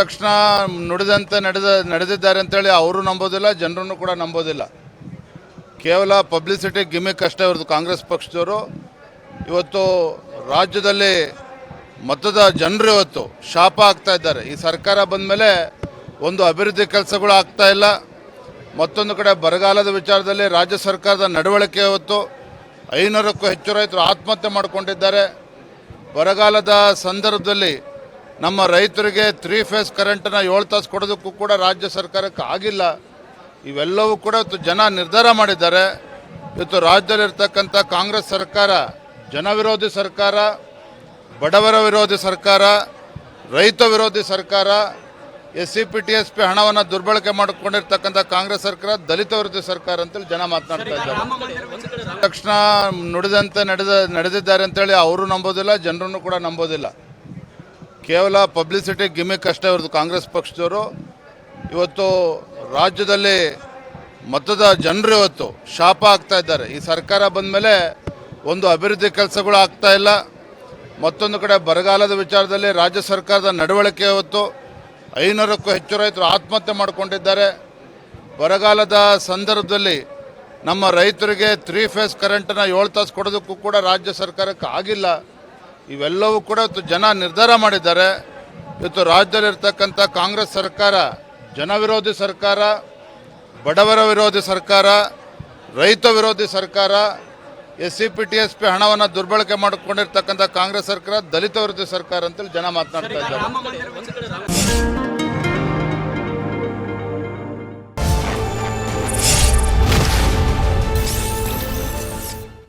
ತಕ್ಷಣ ನುಡಿದಂತೆ ನಡೆದ ನಡೆದಿದ್ದಾರೆ ಅಂತೇಳಿ ಅವರು ನಂಬೋದಿಲ್ಲ, ಜನರನ್ನು ಕೂಡ ನಂಬೋದಿಲ್ಲ. ಕೇವಲ ಪಬ್ಲಿಸಿಟಿ ಗಿಮಿಕ್ ಅಷ್ಟೇ ಅವ್ರದ್ದು ಕಾಂಗ್ರೆಸ್ ಪಕ್ಷದವರು. ಇವತ್ತು ರಾಜ್ಯದಲ್ಲಿ ಮತದ ಜನರು ಇವತ್ತು ಶಾಪ ಆಗ್ತಾ ಇದ್ದಾರೆ. ಈ ಸರ್ಕಾರ ಬಂದ ಮೇಲೆ ಒಂದು ಅಭಿವೃದ್ಧಿ ಕೆಲಸಗಳು ಆಗ್ತಾ ಇಲ್ಲ. ಮತ್ತೊಂದು ಕಡೆ ಬರಗಾಲದ ವಿಚಾರದಲ್ಲಿ ರಾಜ್ಯ ಸರ್ಕಾರದ ನಡವಳಿಕೆ ಇವತ್ತು ಐನೂರಕ್ಕೂ ಹೆಚ್ಚು ರೈತರು ಆತ್ಮಹತ್ಯೆ ಮಾಡಿಕೊಂಡಿದ್ದಾರೆ. ಬರಗಾಲದ ಸಂದರ್ಭದಲ್ಲಿ ನಮ್ಮ ರೈತರಿಗೆ ತ್ರೀ ಫೇಸ್ ಕರೆಂಟನ್ನು ಏಳು ತಾಸು ಕೊಡೋದಕ್ಕೂ ಕೂಡ ರಾಜ್ಯ ಸರ್ಕಾರಕ್ಕೆ ಆಗಿಲ್ಲ. ಇವೆಲ್ಲವೂ ಕೂಡ ಇವತ್ತು ಜನ ನಿರ್ಧಾರ ಮಾಡಿದ್ದಾರೆ. ಇವತ್ತು ರಾಜ್ಯದಲ್ಲಿರ್ತಕ್ಕಂಥ ಕಾಂಗ್ರೆಸ್ ಸರ್ಕಾರ ಜನ ವಿರೋಧಿ ಸರ್ಕಾರ ಬಡವರ ವಿರೋಧಿ ಸರ್ಕಾರ ರೈತ ವಿರೋಧಿ ಸರ್ಕಾರ S C P T S P ಹಣವನ್ನು ದುರ್ಬಳಕೆ ಮಾಡಿಕೊಂಡಿರ್ತಕ್ಕಂಥ ಕಾಂಗ್ರೆಸ್ ಸರ್ಕಾರ ದಲಿತ ವಿರೋಧಿ ಸರ್ಕಾರ ಅಂತೇಳಿ ಜನ ಮಾತನಾಡ್ತಾ ಇದ್ದಾರೆ. ತಕ್ಷಣ ನುಡಿದಂತೆ ನಡೆದ ನಡೆದಿದ್ದಾರೆ ಅಂತೇಳಿ ಅವರು ನಂಬೋದಿಲ್ಲ ಜನರನ್ನು ಕೂಡ ನಂಬೋದಿಲ್ಲ. ಕೇವಲ ಪಬ್ಲಿಸಿಟಿ ಗಿಮಿಕ್ ಅಷ್ಟೇ ಅವ್ರದ್ದು ಕಾಂಗ್ರೆಸ್ ಪಕ್ಷದವರು. ಇವತ್ತು ರಾಜ್ಯದಲ್ಲಿ ಮತದ ಜನರು ಇವತ್ತು ಶಾಪ ಆಗ್ತಾ ಇದ್ದಾರೆ. ಈ ಸರ್ಕಾರ ಬಂದ ಮೇಲೆ ಒಂದು ಅಭಿವೃದ್ಧಿ ಕೆಲಸಗಳು ಆಗ್ತಾ ಇಲ್ಲ. ಮತ್ತೊಂದು ಕಡೆ ಬರಗಾಲದ ವಿಚಾರದಲ್ಲಿ ರಾಜ್ಯ ಸರ್ಕಾರದ ನಡವಳಿಕೆ ಇವತ್ತು ಐನೂರಕ್ಕೂ ಹೆಚ್ಚು ರೈತರು ಆತ್ಮಹತ್ಯೆ ಮಾಡಿಕೊಂಡಿದ್ದಾರೆ. ಬರಗಾಲದ ಸಂದರ್ಭದಲ್ಲಿ ನಮ್ಮ ರೈತರಿಗೆ ತ್ರೀ ಫೇಸ್ ಕರೆಂಟನ್ನು ಏಳು ತಾಸು ಕೊಡೋದಕ್ಕೂ ಕೂಡ ರಾಜ್ಯ ಸರ್ಕಾರಕ್ಕೆ ಆಗಿಲ್ಲ. ಇವೆಲ್ಲವೂ ಕೂಡ ಇವತ್ತು ಜನ ನಿರ್ಧಾರ ಮಾಡಿದ್ದಾರೆ. ಇವತ್ತು ರಾಜ್ಯದಲ್ಲಿರ್ತಕ್ಕಂಥ ಕಾಂಗ್ರೆಸ್ ಸರ್ಕಾರ, ಜನ ವಿರೋಧಿ ಸರ್ಕಾರ, ಬಡವರ ವಿರೋಧಿ ಸರ್ಕಾರ, ರೈತ ವಿರೋಧಿ ಸರ್ಕಾರ S C P T S P ಹಣವನ್ನು ದುರ್ಬಳಕೆ ಮಾಡಿಕೊಂಡಿರ್ತಕ್ಕಂಥ ಕಾಂಗ್ರೆಸ್ ಸರ್ಕಾರ, ದಲಿತ ವಿರೋಧಿ ಸರ್ಕಾರ ಅಂತೇಳಿ ಜನ ಮಾತನಾಡ್ತಾ ಇದ್ದಾರೆ.